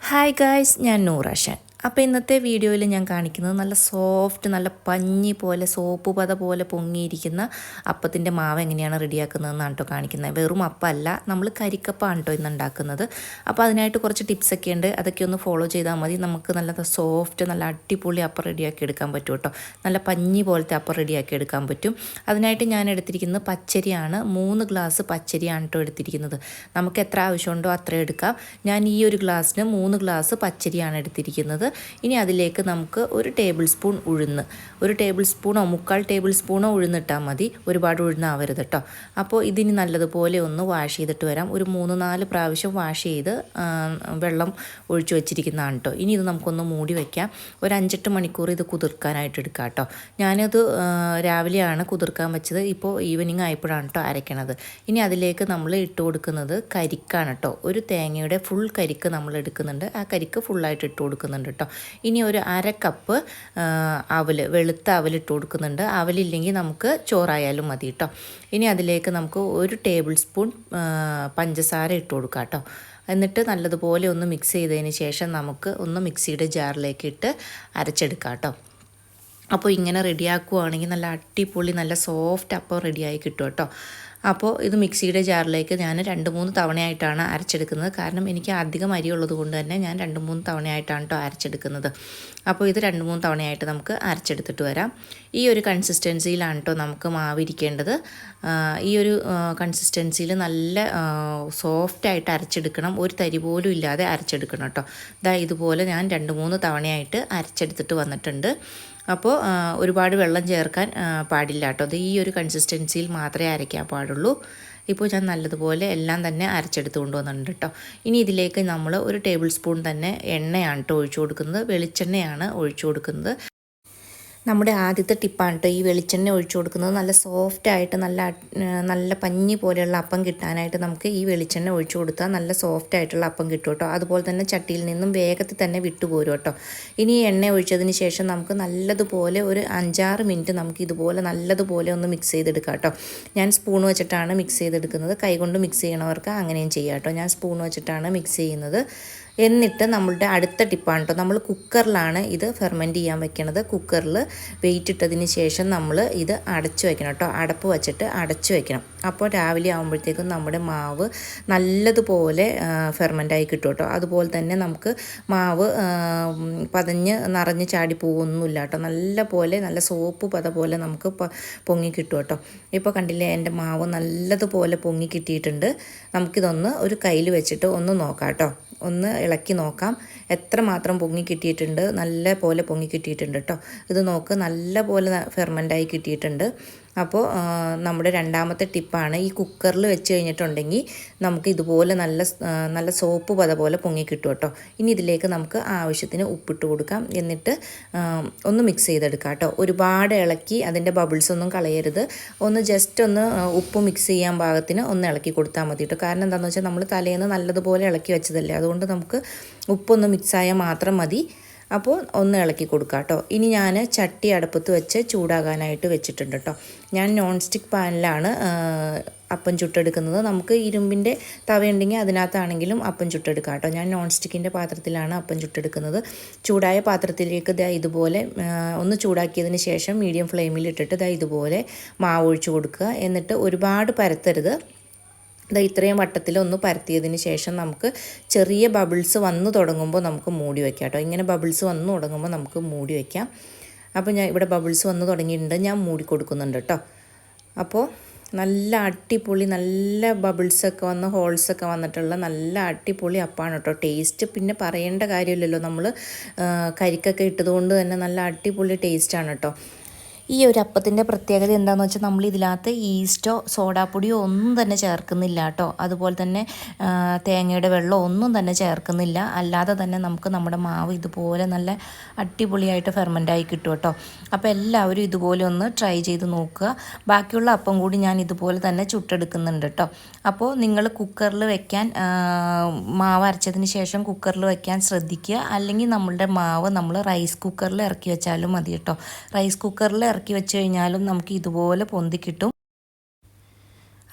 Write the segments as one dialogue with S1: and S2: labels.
S1: Hi guys ഞാൻ നൂറാഷൻ അപ്പോൾ ഇന്നത്തെ വീഡിയോയിൽ ഞാൻ കാണിക്കുന്നത് നല്ല സോഫ്റ്റ് നല്ല പഞ്ഞി പോലെ സോപ്പ് പത പോലെ പൊങ്ങിയിരിക്കുന്ന അപ്പത്തിന്റെ മാവ് എങ്ങനെയാണ് റെഡിയാക്കുന്നതെന്നാണ് കേട്ടോ കാണിക്കുന്നത്. വെറും അപ്പമല്ല നമ്മൾ കരിക്കപ്പാണ് കേട്ടോ ഇന്ന് ഉണ്ടാക്കുന്നത്. അപ്പോൾ അതിനായിട്ട് കുറച്ച് ടിപ്സൊക്കെ ഉണ്ട്. അതൊക്കെ ഒന്ന് ഫോളോ ചെയ്താൽ മതി. നമുക്ക് നല്ല സോഫ്റ്റ് നല്ല അടിപൊളി അപ്പം റെഡിയാക്കി എടുക്കാൻ പറ്റും കേട്ടോ. നല്ല പഞ്ഞി പോലത്തെ അപ്പം റെഡിയാക്കി എടുക്കാൻ പറ്റും. അതിനായിട്ട് ഞാൻ എടുത്തിരിക്കുന്നത് പച്ചരിയാണ്. മൂന്ന് ഗ്ലാസ് പച്ചരിയാണ് കേട്ടോ എടുത്തിരിക്കുന്നത്. നമുക്ക് എത്ര ആവശ്യമുണ്ടോ അത്ര എടുക്കാം. ഞാൻ ഈ ഒരു ഗ്ലാസ്സിന് മൂന്ന് ഗ്ലാസ് പച്ചരിയാണ് എടുത്തിരിക്കുന്നത്. ഇനി അതിലേക്ക് നമുക്ക് ഒരു ടേബിൾ സ്പൂൺ ഉഴുന്ന്. ഒരു ടേബിൾ സ്പൂണോ മുക്കാൽ ടേബിൾ സ്പൂണോ ഉഴുന്നിട്ടാൽ മതി. ഒരുപാട് ഉഴുന്നാവരുത് കേട്ടോ അപ്പോൾ ഇതിനി നല്ലതുപോലെ ഒന്ന് വാഷ് ചെയ്തിട്ട് വരാം. ഒരു മൂന്ന് നാല് പ്രാവശ്യം വാഷ് ചെയ്ത് വെള്ളം ഒഴിച്ചു വെച്ചിരിക്കുന്നതാണ് കേട്ടോ ഇനി ഇത് നമുക്കൊന്ന് മൂടി വയ്ക്കാം ഒരു അഞ്ചെട്ട് മണിക്കൂർ ഇത് കുതിർക്കാനായിട്ട് എടുക്കാം കേട്ടോ ഞാനത് രാവിലെയാണ് കുതിർക്കാൻ വെച്ചത്. ഇപ്പോൾ ഈവനിങ് ആയപ്പോഴാണ് കേട്ടോ അരയ്ക്കണത്. ഇനി അതിലേക്ക് നമ്മൾ ഇട്ട് കൊടുക്കുന്നത് കരിക്കാണ് കേട്ടോ ഒരു തേങ്ങയുടെ ഫുൾ കരിക്ക് നമ്മൾ എടുക്കുന്നുണ്ട്. ആ കരിക്ക് ഫുള്ളായിട്ട് ഇട്ട് കൊടുക്കുന്നുണ്ട് ഇനി ഒരു അര കപ്പ് അവൽ വെളുത്ത അവൽ ഇട്ട് കൊടുക്കുന്നുണ്ട്. അവലില്ലെങ്കിൽ നമുക്ക് ചോറായാലും മതി കേട്ടോ. ഇനി അതിലേക്ക് നമുക്ക് ഒരു ടേബിൾ സ്പൂൺ പഞ്ചസാര ഇട്ട് കൊടുക്കാം കേട്ടോ. എന്നിട്ട് നല്ലതുപോലെ ഒന്ന് മിക്സ് ചെയ്തതിന് ശേഷം നമുക്ക് ഒന്ന് മിക്സിയുടെ ജാറിലേക്ക് ഇട്ട് അരച്ചെടുക്കാം കേട്ടോ. അപ്പോൾ ഇങ്ങനെ റെഡിയാക്കുവാണെങ്കിൽ നല്ല അടിപൊളി നല്ല സോഫ്റ്റ് അപ്പം റെഡിയായി കിട്ടും കേട്ടോ. അപ്പോൾ ഇത് മിക്സിയുടെ ജാറിലേക്ക് ഞാൻ രണ്ട് മൂന്ന് തവണയായിട്ടാണ് അരച്ചെടുക്കുന്നത്. കാരണം എനിക്ക് അധികം അരി ഉള്ളത് കൊണ്ട് തന്നെ ഞാൻ രണ്ട് മൂന്ന് തവണയായിട്ടാണ് കേട്ടോ അരച്ചെടുക്കുന്നത്. അപ്പോൾ ഇത് രണ്ട് മൂന്ന് തവണയായിട്ട് നമുക്ക് അരച്ചെടുത്തിട്ട് വരാം. ഈ ഒരു കൺസിസ്റ്റൻസിയിലാണ് കേട്ടോ നമുക്ക് മാവിരിക്കേണ്ടത് ഈ ഒരു കൺസിസ്റ്റൻസിയിൽ നല്ല സോഫ്റ്റായിട്ട് അരച്ചെടുക്കണം. ഒരു തരി പോലും ഇല്ലാതെ അരച്ചെടുക്കണം കേട്ടോ ഇതാ ഇതുപോലെ ഞാൻ രണ്ട് മൂന്ന് തവണയായിട്ട് അരച്ചെടുത്തിട്ട് വന്നിട്ടുണ്ട്. അപ്പോൾ ഒരുപാട് വെള്ളം ചേർക്കാൻ പാടില്ല കേട്ടോ അത് ഈ ഒരു കൺസിസ്റ്റൻസിയിൽ മാത്രമേ അരയ്ക്കാൻ പാടുള്ളൂ. ഇപ്പോൾ ഞാൻ നല്ലതുപോലെ എല്ലാം തന്നെ അരച്ചെടുത്ത് കൊണ്ടുവന്നിട്ടുണ്ട് കേട്ടോ. ഇനി ഇതിലേക്ക് നമ്മൾ ഒരു ടേബിൾ സ്പൂൺ തന്നെ എണ്ണയാണ് കേട്ടോ ഒഴിച്ചു കൊടുക്കുന്നത്. വെളിച്ചെണ്ണയാണ് ഒഴിച്ചു കൊടുക്കുന്നത്. നമ്മുടെ ആദ്യത്തെ ടിപ്പാണ് കേട്ടോ ഈ വെളിച്ചെണ്ണ ഒഴിച്ചു കൊടുക്കുന്നത്. നല്ല സോഫ്റ്റ് ആയിട്ട് നല്ല നല്ല പഞ്ഞി പോലെയുള്ള അപ്പം കിട്ടാനായിട്ട് നമുക്ക് ഈ വെളിച്ചെണ്ണ ഒഴിച്ചു കൊടുത്താൽ നല്ല സോഫ്റ്റ് ആയിട്ടുള്ള അപ്പം കിട്ടും കേട്ടോ അതുപോലെ തന്നെ ചട്ടിയിൽ നിന്നും വേഗത്തിൽ തന്നെ വിട്ടുപോരും കേട്ടോ ഇനി എണ്ണ ഒഴിച്ചതിന് ശേഷം നമുക്ക് നല്ലതുപോലെ ഒരു അഞ്ചാറ് മിനിറ്റ് നമുക്ക് ഇതുപോലെ നല്ലതുപോലെ ഒന്ന് മിക്സ് ചെയ്തെടുക്കാം കേട്ടോ ഞാൻ സ്പൂൺ വെച്ചിട്ടാണ് മിക്സ് ചെയ്തെടുക്കുന്നത്. കൈകൊണ്ട് മിക്സ് ചെയ്യണവർക്ക് അങ്ങനെയും ചെയ്യാം കേട്ടോ ഞാൻ സ്പൂൺ വെച്ചിട്ടാണ് മിക്സ് ചെയ്യുന്നത്. എന്നിട്ട് നമ്മളുടെ അടുത്ത ടിപ്പാണ് കേട്ടോ നമ്മൾ കുക്കറിലാണ് ഇത് ഫെർമെന്റ് ചെയ്യാൻ വെക്കണത്. കുക്കറിൽ വെയിറ്റ് ഇട്ടതിന് ശേഷം നമ്മൾ ഇത് അടച്ചു വെക്കണം കേട്ടോ അടപ്പ് വച്ചിട്ട് അടച്ചു വെക്കണം. അപ്പോൾ രാവിലെ ആകുമ്പോഴത്തേക്കും നമ്മുടെ മാവ് നല്ലതുപോലെ ഫെർമെന്റായി കിട്ടും കേട്ടോ അതുപോലെ തന്നെ നമുക്ക് മാവ് പതഞ്ഞ് നിറഞ്ഞ് ചാടി പോകുന്നില്ല കേട്ടോ നല്ല പോലെ നല്ല സോപ്പ് പത പോലെ നമുക്ക് പൊങ്ങി കിട്ടും കേട്ടോ ഇപ്പോൾ കണ്ടില്ലേ എന്റെ മാവ് നല്ലതുപോലെ പൊങ്ങി കിട്ടിയിട്ടുണ്ട്. നമുക്കിതൊന്ന് ഒരു കയ്യിൽ വെച്ചിട്ട് ഒന്ന് നോക്കാം കേട്ടോ ഒന്ന് ഇളക്കി നോക്കാം. എത്രമാത്രം പൊങ്ങി കിട്ടിയിട്ടുണ്ട്? നല്ല പോലെ പൊങ്ങി കിട്ടിയിട്ടുണ്ട് കേട്ടോ ഇത് നോക്ക് നല്ല പോലെ ഫെർമെന്റായി കിട്ടിയിട്ടുണ്ട്. അപ്പോൾ നമ്മുടെ രണ്ടാമത്തെ ടിപ്പാണ് ഈ കുക്കറിൽ വെച്ച് കഴിഞ്ഞിട്ടുണ്ടെങ്കിൽ നമുക്ക് ഇതുപോലെ നല്ല നല്ല സോപ്പ് പത പോലെ പൊങ്ങി കിട്ടും കേട്ടോ. ഇനി ഇതിലേക്ക് നമുക്ക് ആവശ്യത്തിന് ഉപ്പിട്ട് കൊടുക്കാം. എന്നിട്ട് ഒന്ന് മിക്സ് ചെയ്തെടുക്കാം കേട്ടോ. ഒരുപാട് ഇളക്കി അതിന്റെ ബബിൾസ് ഒന്നും കളയരുത്. ഒന്ന് ജസ്റ്റ് ഒന്ന് ഉപ്പ് മിക്സ് ചെയ്യാൻ ഭാഗത്തിന് ഒന്ന് ഇളക്കി കൊടുത്താൽ മതി കേട്ടോ. കാരണം എന്താണെന്ന് വെച്ചാൽ നമ്മൾ തലേന്ന് നല്ലതുപോലെ ഇളക്കി വെച്ചതല്ലേ. അതുകൊണ്ട് നമുക്ക് ഉപ്പൊന്ന് മിക്സായാൽ മാത്രം മതി. അപ്പോൾ ഒന്ന് ഇളക്കി കൊടുക്കുക കേട്ടോ. ഇനി ഞാൻ ചട്ടി അടുപ്പത്ത് വെച്ച് ചൂടാകാനായിട്ട് വെച്ചിട്ടുണ്ട് കേട്ടോ. ഞാൻ നോൺ സ്റ്റിക്ക് പാനിലാണ് അപ്പം ചുട്ടെടുക്കുന്നത്. നമുക്ക് ഇരുമ്പിന്റെ തവയുണ്ടെങ്കിൽ അതിനകത്താണെങ്കിലും അപ്പം ചുട്ടെടുക്കാം കേട്ടോ. ഞാൻ നോൺ സ്റ്റിക്കിന്റെ പാത്രത്തിലാണ് അപ്പം ചുട്ടെടുക്കുന്നത്. ചൂടായ പാത്രത്തിലേക്ക് ദാ ഇതുപോലെ ഒന്ന് ചൂടാക്കിയതിന് ശേഷം മീഡിയം ഫ്ലെയിമിൽ ഇട്ടിട്ട് ദാ ഇതുപോലെ മാവ് ഒഴിച്ച് കൊടുക്കുക. എന്നിട്ട് ഒരുപാട് പരത്തരുത്. ദാ ഇത്രയും വട്ടത്തിൽ ഒന്ന് പരത്തിയതിന് ശേഷം നമുക്ക് ചെറിയ ബബിൾസ് വന്നു തുടങ്ങുമ്പോൾ നമുക്ക് മൂടി വയ്ക്കാം കേട്ടോ. ഇങ്ങനെ ബബിൾസ് വന്നു തുടങ്ങുമ്പോൾ നമുക്ക് മൂടി വയ്ക്കാം അപ്പോൾ ഞാൻ ഇവിടെ ബബിൾസ് വന്നു തുടങ്ങിയിട്ടുണ്ട്. ഞാൻ മൂടി കൊടുക്കുന്നുണ്ട് കേട്ടോ. അപ്പോൾ നല്ല അടിപൊളി നല്ല ബബിൾസൊക്കെ വന്ന് ഹോൾസൊക്കെ വന്നിട്ടുള്ള നല്ല അടിപൊളി അപ്പാണ് കേട്ടോ. ടേസ്റ്റ് പിന്നെ പറയേണ്ട കാര്യമില്ലല്ലോ. നമ്മൾ കരിക്കൊക്കെ ഇട്ടതുകൊണ്ട് തന്നെ നല്ല അടിപൊളി ടേസ്റ്റാണ് കേട്ടോ. ഈ ഒരു അപ്പത്തിന്റെ പ്രത്യേകത എന്താണെന്ന് വെച്ചാൽ നമ്മൾ ഇതിനകത്ത് ഈസ്റ്റോ സോഡാപ്പൊടിയോ ഒന്നും തന്നെ ചേർക്കുന്നില്ല കേട്ടോ. അതുപോലെ തന്നെ തേങ്ങയുടെ വെള്ളമോ ഒന്നും തന്നെ ചേർക്കുന്നില്ല. അല്ലാതെ തന്നെ നമുക്ക് നമ്മുടെ മാവ് ഇതുപോലെ നല്ല അടിപൊളിയായിട്ട് ഫെർമെന്റായി കിട്ടും കേട്ടോ. അപ്പോൾ എല്ലാവരും ഇതുപോലെ ഒന്ന് ട്രൈ ചെയ്ത് നോക്കുക. ബാക്കിയുള്ള അപ്പം കൂടി ഞാൻ ഇതുപോലെ തന്നെ ചുട്ടെടുക്കുന്നുണ്ട് കേട്ടോ. അപ്പോൾ നിങ്ങൾ കുക്കറിൽ വെക്കാൻ മാവ് അരച്ചതിന് ശേഷം കുക്കറിൽ വെക്കാൻ ശ്രദ്ധിക്കുക. അല്ലെങ്കിൽ നമ്മളുടെ മാവ് നമ്മൾ റൈസ് കുക്കറിൽ ഇറക്കി വെച്ചാലും മതി കേട്ടോ. റൈസ് കുക്കറിൽ ഇറക്കി വെച്ച് കഴിഞ്ഞാലും നമുക്ക് ഇതുപോലെ പൊന്തി കിട്ടും.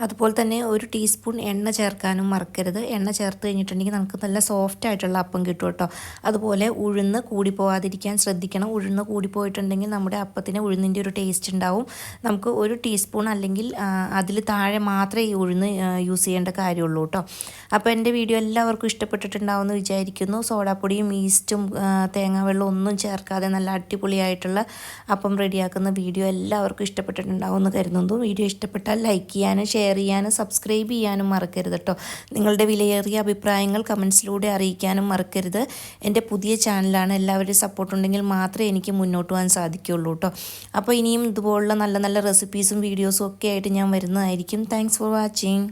S1: അതുപോലെ തന്നെ ഒരു ടീസ്പൂൺ എണ്ണ ചേർക്കാനും മറക്കരുത്. എണ്ണ ചേർത്ത് കഴിഞ്ഞിട്ടുണ്ടെങ്കിൽ നമുക്ക് നല്ല സോഫ്റ്റ് ആയിട്ടുള്ള അപ്പം കിട്ടും കേട്ടോ. അതുപോലെ ഉഴുന്ന് കൂടി പോകാതിരിക്കാൻ ശ്രദ്ധിക്കണം. ഉഴുന്ന് കൂടി പോയിട്ടുണ്ടെങ്കിൽ നമ്മുടെ അപ്പത്തിന് ഉഴുന്നിന്റെ ഒരു ടേസ്റ്റ് ഉണ്ടാവും. നമുക്ക് ഒരു ടീസ്പൂൺ അല്ലെങ്കിൽ അതിൽ താഴെ മാത്രമേ ഈ ഉഴുന്ന് യൂസ് ചെയ്യേണ്ട കാര്യമുള്ളൂ കേട്ടോ. അപ്പോൾ എന്റെ വീഡിയോ എല്ലാവർക്കും ഇഷ്ടപ്പെട്ടിട്ടുണ്ടാവുമെന്ന് വിചാരിക്കുന്നു. സോഡാപ്പൊടിയും ഈസ്റ്റും തേങ്ങാവെള്ളം ഒന്നും ചേർക്കാതെ നല്ല അടിപൊളിയായിട്ടുള്ള അപ്പം റെഡിയാക്കുന്ന വീഡിയോ എല്ലാവർക്കും ഇഷ്ടപ്പെട്ടിട്ടുണ്ടാവുമെന്ന് കരുതുന്നു. വീഡിയോ ഇഷ്ടപ്പെട്ടാൽ ലൈക്ക് ചെയ്യാനും ഷെയർ ചെയ്യാനും സബ്സ്ക്രൈബ് ചെയ്യാനും മറക്കരുത് കേട്ടോ നിങ്ങളുടെ വിലയേറിയ അഭിപ്രായങ്ങൾ കമൻസിലൂടെ അറിയിക്കാനും മറക്കരുത്. എന്റെ പുതിയ ചാനലാണ് എല്ലാവരുടെയും സപ്പോർട്ട് ഉണ്ടെങ്കിൽ മാത്രമേ എനിക്ക് മുന്നോട്ട് പോകാൻ സാധിക്കുകയുള്ളൂ കേട്ടോ അപ്പോൾ ഇനിയും ഇതുപോലുള്ള നല്ല നല്ല റെസിപ്പീസും വീഡിയോസും ഒക്കെ ആയിട്ട് ഞാൻ വരുന്നതായിരിക്കും. Thanks for watching